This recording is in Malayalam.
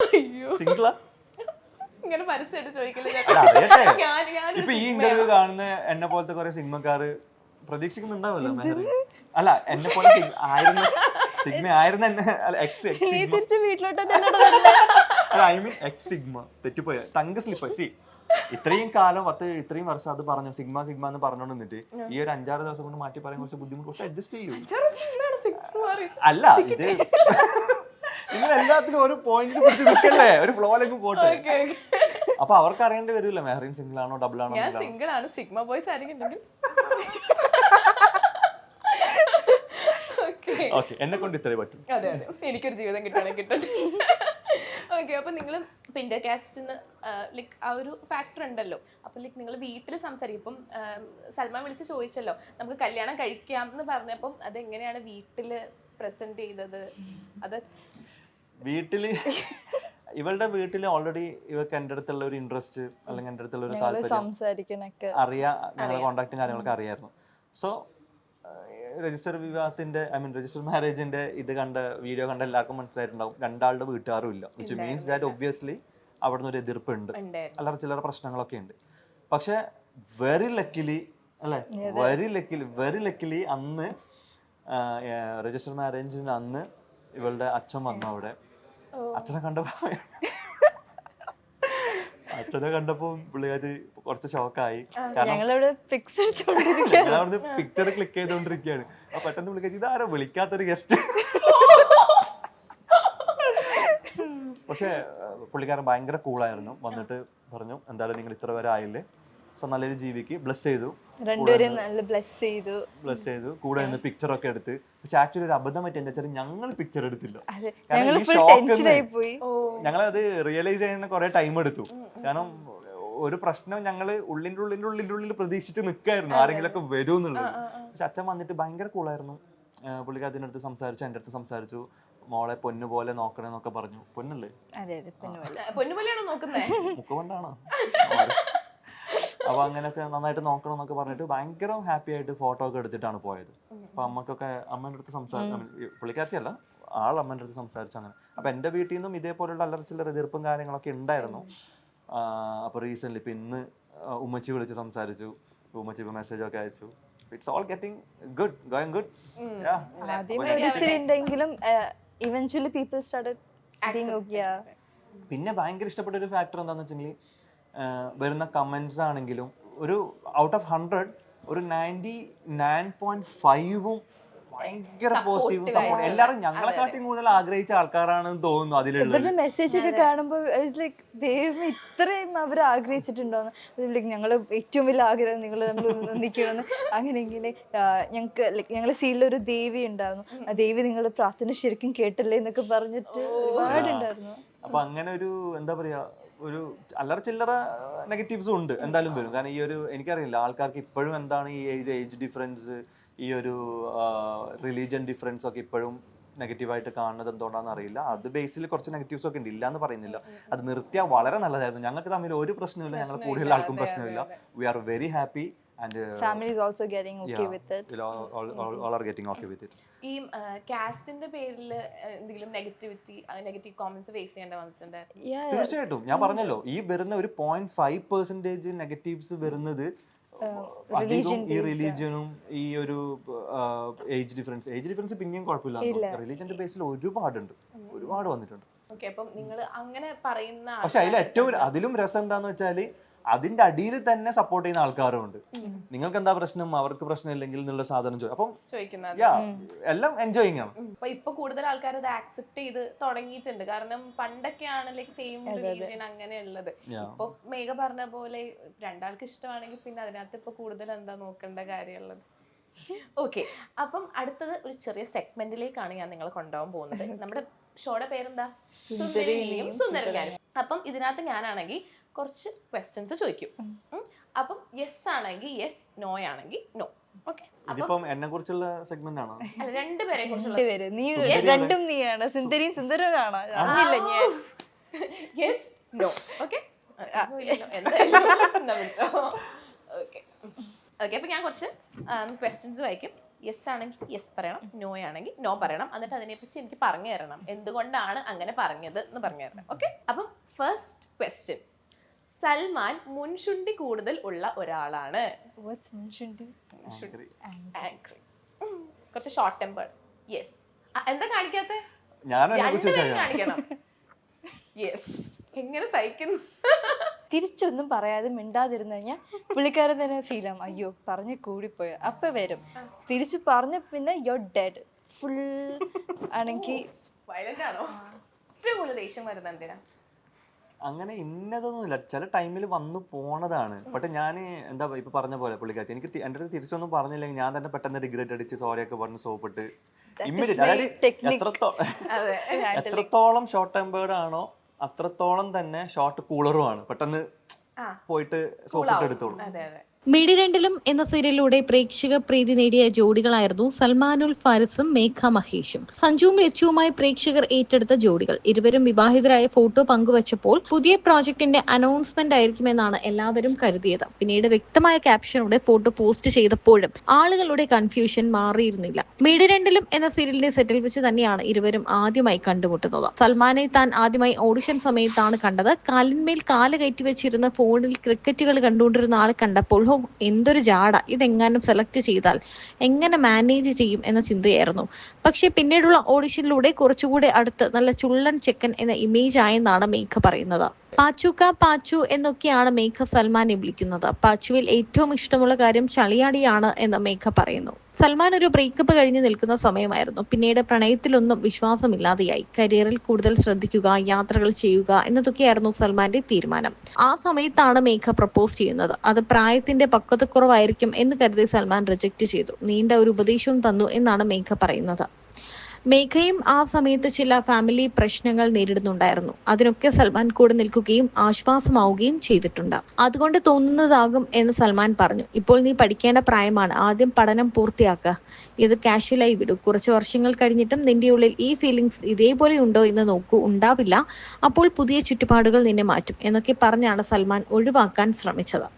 അയ്യോ. സിംഗിളാ ഇങ്ങനെ പരസ്യമായിട്ട് ചോദിക്കില്ല? ഇപ്പൊ ഈ. ഇന്റർവ്യൂ കാണുന്ന എന്നെ പോലത്തെ കുറെ സിഗ്മക്കാര് പ്രതീക്ഷിക്കുന്നുണ്ടാവല്ലോ അല്ല എന്നെ പോലെ ആയിരുന്ന സിഗ്മ ആയിരുന്ന എന്നെ എക്സ് വീട്ടിലോട്ട് അല്ല ഐ മീൻ എക്സ് സിഗ്മ തെറ്റിപ്പോയ? തങ്ക സ്ലിപ്പ് സി ഇത്രയും കാലം പത്ത് ഇത്രയും വർഷം അത് പറഞ്ഞു സിഗ്മ സിഗ്മ എന്ന് പറഞ്ഞോണ്ട് നിന്നിട്ട് ഈ ഒരു അഞ്ചാറ് ദിവസം കൊണ്ട് മാറ്റി പറയാൻ കുറച്ച് ബുദ്ധിമുട്ട്. കുറച്ച് അഡ്ജസ്റ്റ് ചെയ്യൂ. അല്ല ഇത് എല്ലാത്തിനും ഒരു പോയിന്റിൽ പിടിച്ച് നിൽക്കല്ലേ? ഒരു ഫ്ലോയിലേക്ക് പോട്ടെ. അപ്പൊ അവർക്ക് അറിയേണ്ടി വരില്ല? മെഹറിൻ സിംഗിൾ ആണോ ഡബിൾ ആണോ ഞാൻ. സിംഗിൾ ആണ്. സിഗ്മ ബോയ്സ് ആയിരിക്കും. ഓക്കെ. എന്നെ കൊണ്ട് ഇത്രേ പറ്റും. അതെ അതെ. എനിക്കൊരു ജീവിതം കിട്ടണേ കിട്ടട്ടെ. ഓക്കെ അപ്പൊ നിങ്ങൾ കാസ്റ്റിന് ലൈക്ക് ആ ഒരു ഫാക്ടർ ഉണ്ടല്ലോ. അപ്പൊ ലൈക്ക് നിങ്ങൾ വീട്ടിൽ സംസാരിക്കും. ഇപ്പം സൽമാൻ വിളിച്ച് ചോദിച്ചല്ലോ നമുക്ക് കല്യാണം കഴിക്കാം എന്ന് പറഞ്ഞപ്പം അതെങ്ങനെയാണ് വീട്ടിൽ പ്രസന്റ് ചെയ്തത്? അത് വീട്ടിൽ ഇവളുടെ വീട്ടിൽ ഓൾറെഡി ഇവർക്ക് എന്റെ അടുത്തുള്ള ഒരു ഇൻട്രസ്റ്റ് അല്ലെങ്കിൽ എന്റെ അടുത്തുള്ള ഒരു താല്പര്യം അറിയാ ഞങ്ങളെ കോണ്ടാക്റ്റും കാര്യങ്ങളൊക്കെ അറിയായിരുന്നു. സോ രജിസ്റ്റർ വിവാഹത്തിന്റെ ഐ മീൻ രജിസ്റ്റർ മാരേജിന്റെ ഇത് കണ്ട വീഡിയോ കണ്ട എല്ലാവർക്കും മനസ്സിലായിട്ടുണ്ടാവും. രണ്ടാളുടെ വീട്ടുകാരും ഇല്ല. വിച്ച് മീൻസ് ദാറ്റ് ഒബ്വിയസ്ലി അവിടെ നിന്ന് ഒരു എതിർപ്പുണ്ട് ഉണ്ട്. അല്ലറ ചില്ലറ പ്രശ്നങ്ങളൊക്കെ ഉണ്ട്. പക്ഷെ വെരി ലക്കിലി അല്ലെ? വെരി ലക്കിലി വെരി ലക്കിലി അന്ന് രജിസ്റ്റർ മാരേജിന് അന്ന് ഇവളുടെ അച്ഛൻ വന്നു അവിടെ. അച്ഛനെ കണ്ടപ്പോ അച്ഛനെ കണ്ടപ്പോ പുള്ളിക്കാരി കുറച്ച് ഷോക്കായി അവിടുന്ന് പിക്ചർ ക്ലിക്ക് ചെയ്തോണ്ടിരിക്കുകയാണ്. അപ്പൊ പെട്ടെന്ന് പുള്ളിക്കാരി ഇതാരോ വിളിക്കാത്തൊരു ഗസ്റ്റ് പക്ഷെ പുള്ളിക്കാരൻ ഭയങ്കര കൂളായിരുന്നു വന്നിട്ട് പറഞ്ഞു എന്തായാലും നിങ്ങൾ ഇത്ര വരെ ആയില്ലേ? സോ നല്ലൊരു ജീവിക്ക് ബ്ലസ് ചെയ്തു. രണ്ടുപേരും നല്ല ബ്ലസ് ചെയ്തു. ബ്ലസ് ചെയ്തു. കൂടെ നിന്ന് പിക്ചർ ഒക്കെ എടുത്ത്. പക്ഷെ ആക്ച്വലി ഒരു അബദ്ധം പറ്റി എന്താ വെച്ചാൽ ഞങ്ങൾ പിക്ചർ എടുത്തില്ല. ഞങ്ങൾ അത് റിയലൈസ് ചെയ്യാൻ കുറെ ടൈം എടുത്തു. കാരണം ഒരു പ്രശ്നം ഞങ്ങൾ ഉള്ളിന്റെ ഉള്ളിന്റെ ഉള്ളിന്റെ ഉള്ളിൽ പ്രതീക്ഷിച്ച് നിൽക്കായിരുന്നു ആരെങ്കിലും ഒക്കെ വരുമെന്നുള്ളത്. പക്ഷെ അച്ഛൻ വന്നിട്ട് ഭയങ്കര കൂളായിരുന്നു പുള്ളിക്കാരത്തിന്റെ അടുത്ത് സംസാരിച്ചു എന്റെ അടുത്ത് സംസാരിച്ചു. മോളെ പൊന്നു പോലെ നോക്കണേന്നൊക്കെ പറഞ്ഞു. പൊന്നല്ലേ? അതെ അപ്പൊ അങ്ങനെയൊക്കെ നന്നായിട്ട് നോക്കണം എന്നൊക്കെ പറഞ്ഞിട്ട് ഭയങ്കര ഹാപ്പി ആയിട്ട് ഫോട്ടോ ഒക്കെ എടുത്തിട്ടാണ് പോയത്. അപ്പൊ അമ്മക്കൊക്കെ അമ്മേന്റെ അടുത്ത് സംസാരിച്ചു പുള്ളിക്കാരത്തിയല്ല ആൾ അമ്മേന്റെ അടുത്ത് സംസാരിച്ചു അങ്ങനെ. അപ്പൊ എന്റെ വീട്ടിൽ നിന്നും ഇതേപോലുള്ള അല്ലറ ചില്ലറ എതിർപ്പും കാര്യങ്ങളൊക്കെ ഉണ്ടായിരുന്നു. അപ്പൊ റീസെന്റ് ഇപ്പൊ ഇന്ന് ഉമ്മച്ചി വിളിച്ച് സംസാരിച്ചു ഉമ്മച്ചി ഇപ്പൊ മെസ്സേജ് ഒക്കെ അയച്ചു. It's all getting good going good ഉണ്ടെങ്കിലും ഇവൻച്വലി പീപ്പിൾ സ്റ്റാർട്ടഡ് പിന്നെ ഭയങ്കര ഇഷ്ടപ്പെട്ട ഒരു ഫാക്ടർ എന്താണെന്ന് വെച്ചെങ്കിൽ വരുന്ന കമൻസ് ആണെങ്കിലും ഒരു ഔട്ട് ഓഫ് ഹൺഡ്രഡ് ഒരു നയന്റി നയൻ പോയിന്റ് ഫൈവും ഭയങ്കര പോസിറ്റീവും സപ്പോർട്ട് എല്ലാവരും ഞങ്ങളെ കാട്ടി കൂടുതൽ ആഗ്രഹിച്ച ആൾക്കാരാണെന്ന് തോന്നുന്നു അതിലുള്ള മെസ്സേജ് ഒക്കെ കാണുമ്പോൾ ലൈക്ക് ദൈവം ഇത്രയും അവർ ആഗ്രഹിച്ചിട്ടുണ്ടോന്ന്. ലൈക്ക് ഞങ്ങൾ ഏറ്റവും വലിയ ആഗ്രഹം നിങ്ങൾ നമ്മൾ ഒന്നിക്കണമെന്ന് അങ്ങനെ ഇങ്ങനെ ഞങ്ങൾക്ക് ലൈക്ക് ഞങ്ങളുടെ സീലിൽ ഒരു ദേവി ഉണ്ടായിരുന്നു. ആ ദേവി നിങ്ങൾ പ്രാർത്ഥന ശരിക്കും കേട്ടില്ലേ എന്നൊക്കെ പറഞ്ഞിട്ട് ഒരുപാടുണ്ടായിരുന്നു. അപ്പൊ അങ്ങനെ ഒരു എന്താ പറയാ ഒരു അല്ലറ ചില്ലറ നെഗറ്റീവ്സും ഉണ്ട് എന്തായാലും വരും. കാരണം ഈ ഒരു എനിക്കറിയില്ല ആൾക്കാർക്ക് ഇപ്പോഴും എന്താണ് ഈ ഏജ് ഏജ് ഡിഫറൻസ് ഈ ഒരു റിലീജിയൻ ഡിഫറൻസ് ഒക്കെ ഇപ്പോഴും നെഗറ്റീവായിട്ട് കാണുന്നത് എന്തുകൊണ്ടാണെന്ന് അറിയില്ല. അത് ബേസിൽ കുറച്ച് നെഗറ്റീവ്സ് ഒക്കെ ഉണ്ട്. ഇല്ല എന്ന് പറയുന്നില്ല അത് നിർത്തിയാൽ വളരെ നല്ലതായിരുന്നു. ഞങ്ങൾക്ക് തമ്മിൽ ഒരു പ്രശ്നമില്ല. ഞങ്ങൾ കൂടുതൽ ആൾക്കും പ്രശ്നമില്ല. We are very happy and family is also getting okay with it all are getting okay with it ഈ കാസ്റ്റിന്റെ പേരിൽ എന്തെങ്കിലും നെഗറ്റിവിറ്റി നെഗറ്റീവ് കോമന്റ്സ് ഫേസ് ചെയ്യേണ്ട വന്നിട്ടുണ്ട്? തീർച്ചയായിട്ടും. ഞാൻ പറഞ്ഞല്ലോ ഈ വരുന്ന ഒരു പോയിന്റ് ഫൈവ് പെർസെന്റേജ് നെഗറ്റീവ്സ് വരുന്നത് ഈ റിലീജിയനും ഈ ഒരു ഏജ് ഡിഫറൻസ് ഏജ് ഡിഫറൻസ് പിന്നെയും കുഴപ്പമില്ല. റിലീജിയന്റെ ബേസിൽ ഒരുപാടുണ്ട്. ഒരുപാട് വന്നിട്ടുണ്ട്. നിങ്ങൾ അങ്ങനെ പറയുന്ന പക്ഷെ അതിൽ ഏറ്റവും അതിലും രസം എന്താന്ന് വെച്ചാൽ അതിന്റെ അടിയിൽ തന്നെ സപ്പോർട്ട് ചെയ്യുന്ന ആൾക്കാരും ഉണ്ട്. നിങ്ങൾക്ക് എന്താ പ്രശ്നം? അവർക്ക് പ്രശ്നം ഇല്ലെങ്കിൽ എന്നുള്ള സാധനം ചോദിക്കും അപ്പം എല്ലാം എൻജോയിങ് ആണ്. അപ്പൊ ഇപ്പൊ കൂടുതൽ ആൾക്കാർ അത് ആക്സെപ്റ്റ് ചെയ്ത് തുടങ്ങിയിട്ടുണ്ട്. കാരണം പണ്ടൊക്കെയാണ് ലൈക്ക് സെയിം റിലീജിയൻ അങ്ങനെയുള്ളത്. ഇപ്പൊ മേഘ പറഞ്ഞ പോലെ രണ്ടാൾക്ക് ഇഷ്ടമാണെങ്കിൽ പിന്നെ അതിനകത്ത് ഇപ്പൊ കൂടുതൽ എന്താ നോക്കേണ്ട കാര്യമുള്ളത്? ഓക്കെ അപ്പം അടുത്തത് ഒരു ചെറിയ സെഗ്മെന്റിലേക്കാണ് ഞാൻ നിങ്ങളെ കൊണ്ടുപോകാൻ പോകുന്നത്. നമ്മുടെ ഷോയുടെ പേരെന്താ? സുന്ദരിയും സുന്ദരനും അപ്പം ഇതിനകത്ത് ഞാനാണെങ്കിൽ കുറച്ച് ക്വസ്റ്റ്യൻസ് ചോദിക്കും. അപ്പം യെസ് ആണെങ്കിൽ യെസ് നോ ആണെങ്കിൽ നോ എന്നെ കുറിച്ചുള്ള സെഗ്മെന്റ് ആണോ? അല്ല രണ്ടുപേരെ കുറിച്ചുള്ള പേര്. നീ ഒരു- രണ്ടും നീയാണ്. സുന്ദരിയും സുന്ദരവും കാണാം അറിഞ്ഞില്ല ഞാൻ. യെസ് നോ ഓക്കെ എന്തായാലും ഓക്കെ ഓക്കെ അപ്പൊ ഞാൻ കുറച്ച് ക്വസ്റ്റ്യൻസ് വായിക്കും. യെസ് ആണെങ്കിൽ യെസ് പറയണം. നോ ആണെങ്കിൽ നോ പറയണം. എന്നിട്ട് അതിനെപ്പറ്റി എനിക്ക് പറഞ്ഞു തരണം എന്തുകൊണ്ടാണ് അങ്ങനെ പറഞ്ഞത് എന്ന് പറഞ്ഞു തരണം ഓക്കെ അപ്പം ഫസ്റ്റ് ക്വസ്റ്റ്യൻ സൽമാൻ മുൻഷുണ്ടി കൂടുതൽ ഉള്ള ഒരാളാണ്. കുറച്ച് ഷോർട്ട് ടെമ്പർ യെസ് എന്താ കാണിക്കാത്ത? കാണിക്കണം. യെസ് എങ്ങനെ സഹിക്കുന്നു? തിരിച്ചൊന്നും പറയാതെ മിണ്ടാതിരുന്നു കഴിഞ്ഞാൽ പുള്ളിക്കാരൻ തന്നെ ഫീൽ ആവും. അയ്യോ പറഞ്ഞ് കൂടിപ്പോയ. അപ്പൊ വരും. തിരിച്ചു പറഞ്ഞ പിന്നെ യോ ഡെഡ് ഫുൾ ആണെങ്കിൽ വയലന്റ് ആണോ? ഏറ്റവും കൂടുതൽ ദേഷ്യം വരുന്നത് എന്തിനാ? അങ്ങനെ ഇന്നതൊന്നുമില്ല. ചില ടൈമിൽ വന്നു പോണതാണ്. പക്ഷെ ഞാൻ എന്താ ഇപ്പൊ പറഞ്ഞ പോലെ പുള്ളിക്കാരി എനിക്ക് തി- എന്റെ അടുത്ത് തിരിച്ചൊന്നും പറഞ്ഞില്ലെങ്കിൽ ഞാൻ തന്നെ പെട്ടെന്ന് റിഗ്രറ്റ് അടിച്ച് സോറി ഒക്കെ പറഞ്ഞ് സോപ്പിട്ട് ഇമ്മീഡിയറ്റ് my അതായത് technique. എത്രത്തോ അതെ. എത്രത്തോളം ഷോർട്ട് ടെമ്പേർഡ് ആണോ അത്രത്തോളം തന്നെ ഷോർട്ട് കൂളറും ആണ്. പെട്ടെന്ന് ആ. പോയിട്ട് സോപ്പിട്ട് എടുത്തോളൂ. അതെ അതെ. രണ്ടിലും എന്ന സീരിയലിലൂടെ പ്രേക്ഷക പ്രീതി നേടിയ ജോഡികളായിരുന്നു സൽമാനുൽ ഫാരിസും മേഘ മഹേഷും. സഞ്ജുവും ലച്ചുവുമായി പ്രേക്ഷകർ ഏറ്റെടുത്ത ജോഡികൾ. ഇരുവരും വിവാഹിതരായ ഫോട്ടോ പങ്കുവച്ചപ്പോൾ പുതിയ പ്രോജക്ടിന്റെ അനൗൺസ്മെന്റ് ആയിരിക്കുമെന്നാണ് എല്ലാവരും കരുതിയത്. പിന്നീട് വ്യക്തമായ ക്യാപ്ഷനോടെ ഫോട്ടോ പോസ്റ്റ് ചെയ്തപ്പോഴും ആളുകളുടെ കൺഫ്യൂഷൻ മാറിയിരുന്നില്ല. രണ്ടിലും എന്ന സീരിയലിന്റെ സെറ്റിൽ വെച്ച് തന്നെയാണ് ഇരുവരും ആദ്യമായി കണ്ടുമുട്ടുന്നത്. സൽമാനെ താൻ ആദ്യമായി ഓഡിഷൻ സമയത്താണ് കണ്ടത്. കാലിന്മേൽ കാൽ കയറ്റി വെച്ചിരുന്ന ഫോണിൽ ക്രിക്കറ്റുകൾ കണ്ടുകൊണ്ടിരുന്ന ആളെ കണ്ടപ്പോൾ ഹോ എന്തൊരു ജാട? ഇതെങ്ങാനും സെലക്ട് ചെയ്താൽ എങ്ങനെ മാനേജ് ചെയ്യും എന്ന ചിന്തയായിരുന്നു. പക്ഷേ പിന്നീടുള്ള ഓഡിഷനിലൂടെ കുറച്ചുകൂടെ അടുത്ത് നല്ല ചുള്ളൻ ചെക്കൻ എന്ന ഇമേജ് ആയെന്നാണ് മേഘ പറയുന്നത്. പാച്ചുക്ക പാച്ചു എന്നൊക്കെയാണ് മേഘ സൽമാനെ വിളിക്കുന്നത്. പാച്ചുവിൽ ഏറ്റവും ഇഷ്ടമുള്ള കാര്യം ചളിയാടിയാണ് എന്ന് മേഘ പറയുന്നു. സൽമാൻ ഒരു ബ്രേക്കപ്പ് കഴിഞ്ഞ് നിൽക്കുന്ന സമയമായിരുന്നു. പിന്നീട് പ്രണയത്തിലൊന്നും വിശ്വാസമില്ലാതെയായി. കരിയറിൽ കൂടുതൽ ശ്രദ്ധിക്കുക യാത്രകൾ ചെയ്യുക എന്നതൊക്കെയായിരുന്നു സൽമാന്റെ തീരുമാനം. ആ സമയത്താണ് മേഘ പ്രപ്പോസ് ചെയ്യുന്നത്. അത് പ്രായത്തിന്റെ പക്വതക്കുറവായിരിക്കും എന്ന് കരുതി സൽമാൻ റിജക്ട് ചെയ്തു. നീണ്ട ഒരു ഉപദേശവും തന്നു എന്നാണ് മേഘ പറയുന്നത്. മേഘയും ആ സമയത്ത് ചില ഫാമിലി പ്രശ്നങ്ങൾ നേരിടുന്നുണ്ടായിരുന്നു. അതിനൊക്കെ സൽമാൻ കൂടെ നിൽക്കുകയും ആശ്വാസമാവുകയും ചെയ്തിട്ടുണ്ട്. അതുകൊണ്ട് തോന്നുന്നതാകും എന്ന് സൽമാൻ പറഞ്ഞു. ഇപ്പോൾ നീ പഠിക്കേണ്ട പ്രായമാണ്. ആദ്യം പഠനം പൂർത്തിയാക്കുക ഇത് കാഷ്വലായി വിടൂ. കുറച്ച് വർഷങ്ങൾ കഴിഞ്ഞിട്ടും നിന്റെ ഉള്ളിൽ ഈ ഫീലിങ്സ് ഇതേപോലെ ഉണ്ടോ എന്ന് നോക്കൂ. ഉണ്ടാവില്ല. അപ്പോൾ പുതിയ ചുറ്റുപാടുകൾ നിന്നെ മാറ്റും എന്നൊക്കെ പറഞ്ഞാണ് സൽമാൻ ഒഴിവാക്കാൻ ശ്രമിച്ചത്.